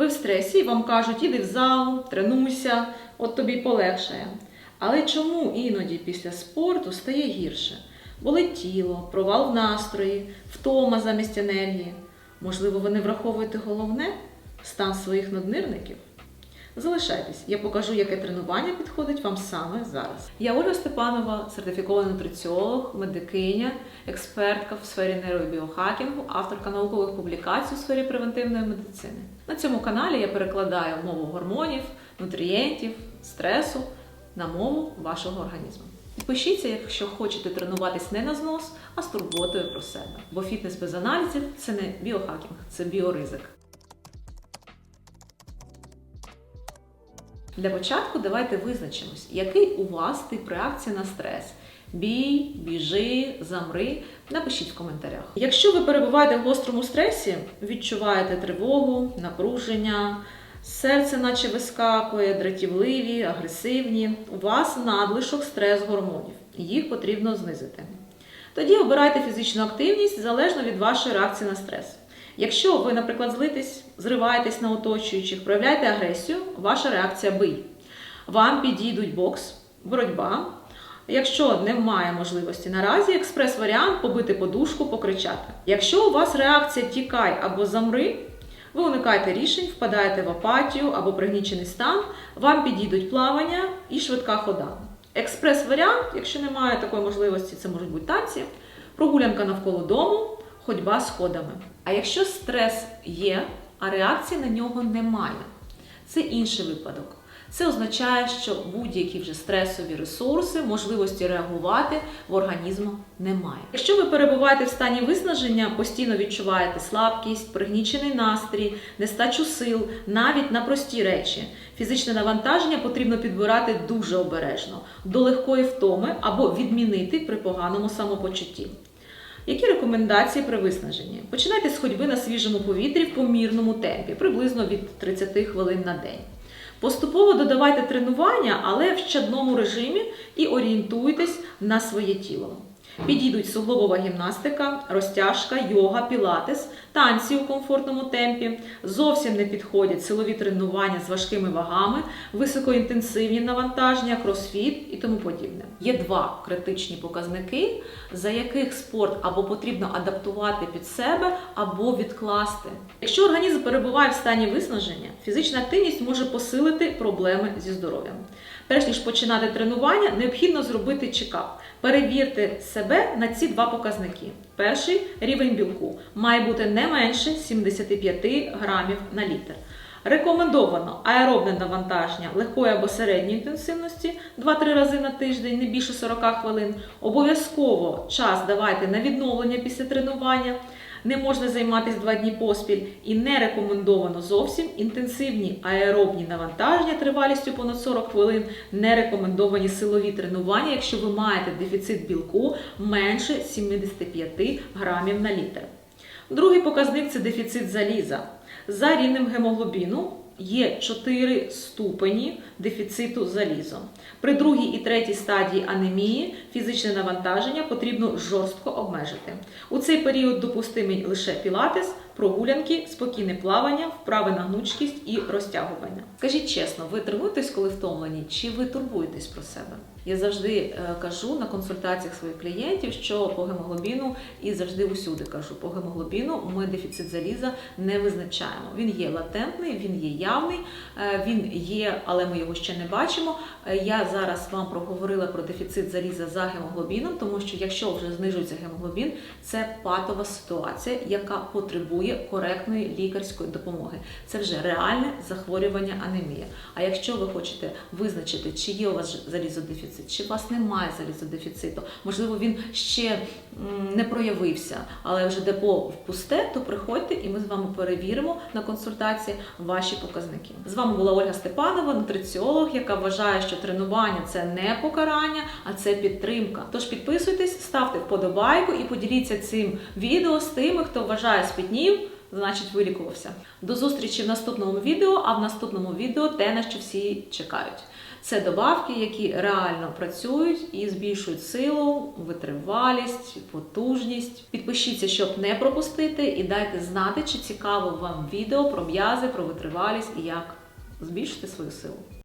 Ви в стресі і вам кажуть, іди в зал, тренуйся, от тобі полегшає. Але чому іноді після спорту стає гірше? Болить тіло, провал в настрої, втома замість енергії. Можливо, ви не враховуєте головне стан своїх наднирників? Залишайтесь, я покажу, яке тренування підходить вам саме зараз. Я Ольга Степанова, сертифікований нутриціолог, медикиня, експертка в сфері нейробіохакінгу, авторка наукових публікацій у сфері превентивної медицини. На цьому каналі я перекладаю мову гормонів, нутрієнтів, стресу на мову вашого організму. Підпишіться, якщо хочете тренуватись не на знос, а з турботою про себе. Бо фітнес без аналізів це не біохакінг, це біоризик. Для початку давайте визначимось, який у вас тип реакції на стрес. Бій, біжи, замри. Напишіть в коментарях. Якщо ви перебуваєте в гострому стресі, відчуваєте тривогу, напруження, серце наче вискакує, дратівливі, агресивні, у вас надлишок стрес-гормонів. Їх потрібно знизити. Тоді обирайте фізичну активність залежно від вашої реакції на стрес. Якщо ви, наприклад, злитесь, зриваєтесь на оточуючих, проявляєте агресію, ваша реакція бий. Вам підійдуть бокс, боротьба. Якщо немає можливості наразі, експрес-варіант побити подушку, покричати. Якщо у вас реакція тікай або замри, ви уникаєте рішень, впадаєте в апатію або пригнічений стан, вам підійдуть плавання і швидка хода. Експрес-варіант, якщо немає такої можливості, це можуть бути танці, прогулянка навколо дому, ходьба сходами. А якщо стрес є, а реакції на нього немає, це інший випадок. Це означає, що будь-які вже стресові ресурси, можливості реагувати в організму немає. Якщо ви перебуваєте в стані виснаження, постійно відчуваєте слабкість, пригнічений настрій, нестачу сил, навіть на прості речі. Фізичне навантаження потрібно підбирати дуже обережно, до легкої втоми або відмінити при поганому самопочутті. Які рекомендації при виснаженні? Починайте з ходьби на свіжому повітрі в помірному темпі, приблизно від 30 хвилин на день. Поступово додавайте тренування, але в щадному режимі і орієнтуйтесь на своє тіло. Підійдуть суглобова гімнастика, розтяжка, йога, пілатес, танці у комфортному темпі. Зовсім не підходять силові тренування з важкими вагами, високоінтенсивні навантаження, кросфіт і тому подібне. Є два критичні показники, за яких спорт або потрібно адаптувати під себе, або відкласти. Якщо організм перебуває в стані виснаження, фізична активність може посилити проблеми зі здоров'ям. Перш ніж починати тренування, необхідно зробити чекап. Перевірте себе на ці два показники. Перший рівень білку має бути не менше 75 грамів на літр. Рекомендовано аеробне навантаження легкої або середньої інтенсивності 2-3 рази на тиждень, не більше 40 хвилин. Обов'язково час давайте на відновлення після тренування. Не можна займатися 2 дні поспіль і не рекомендовано зовсім інтенсивні аеробні навантаження тривалістю понад 40 хвилин, не рекомендовані силові тренування, якщо ви маєте дефіцит білку менше 75 грамів на літр. Другий показник це дефіцит заліза. За рівнем гемоглобіну є 4 ступені дефіциту заліза. При другій і третій стадії анемії фізичне навантаження потрібно жорстко обмежити. У цей період допустимий лише пілатес, прогулянки, спокійне плавання, вправи на гнучкість і розтягування. Скажіть чесно, ви тренуєтесь, коли втомлені, чи ви турбуєтесь про себе? Я завжди е, кажу на консультаціях своїх клієнтів, що по гемоглобіну і завжди усюди кажу, по гемоглобіну ми дефіцит заліза не визначаємо. Він є латентний, він є явний, е, він є, але ми його ще не бачимо. Е, Я зараз вам проговорила про дефіцит заліза за гемоглобіном, тому що якщо вже знижується гемоглобін, це патова ситуація, яка потребує коректної лікарської допомоги. Це вже реальне захворювання анемія. А якщо ви хочете визначити, чи є у вас залізодефіцит, чи у вас немає залізодефіциту, можливо, він ще не проявився, але вже депо в пусте, то приходьте і ми з вами перевіримо на консультації ваші показники. З вами була Ольга Степанова, нутриціолог, яка вважає, що тренування це не покарання, а це підтримка. Тож підписуйтесь, ставте вподобайку і поділіться цим відео з тими, хто вважає спітнів, значить вилікувався. До зустрічі в наступному відео, а в наступному відео те, на що всі чекають. Це добавки, які реально працюють і збільшують силу, витривалість, потужність. Підпишіться, щоб не пропустити, і дайте знати, чи цікаво вам відео про м'язи, про витривалість і як збільшити свою силу.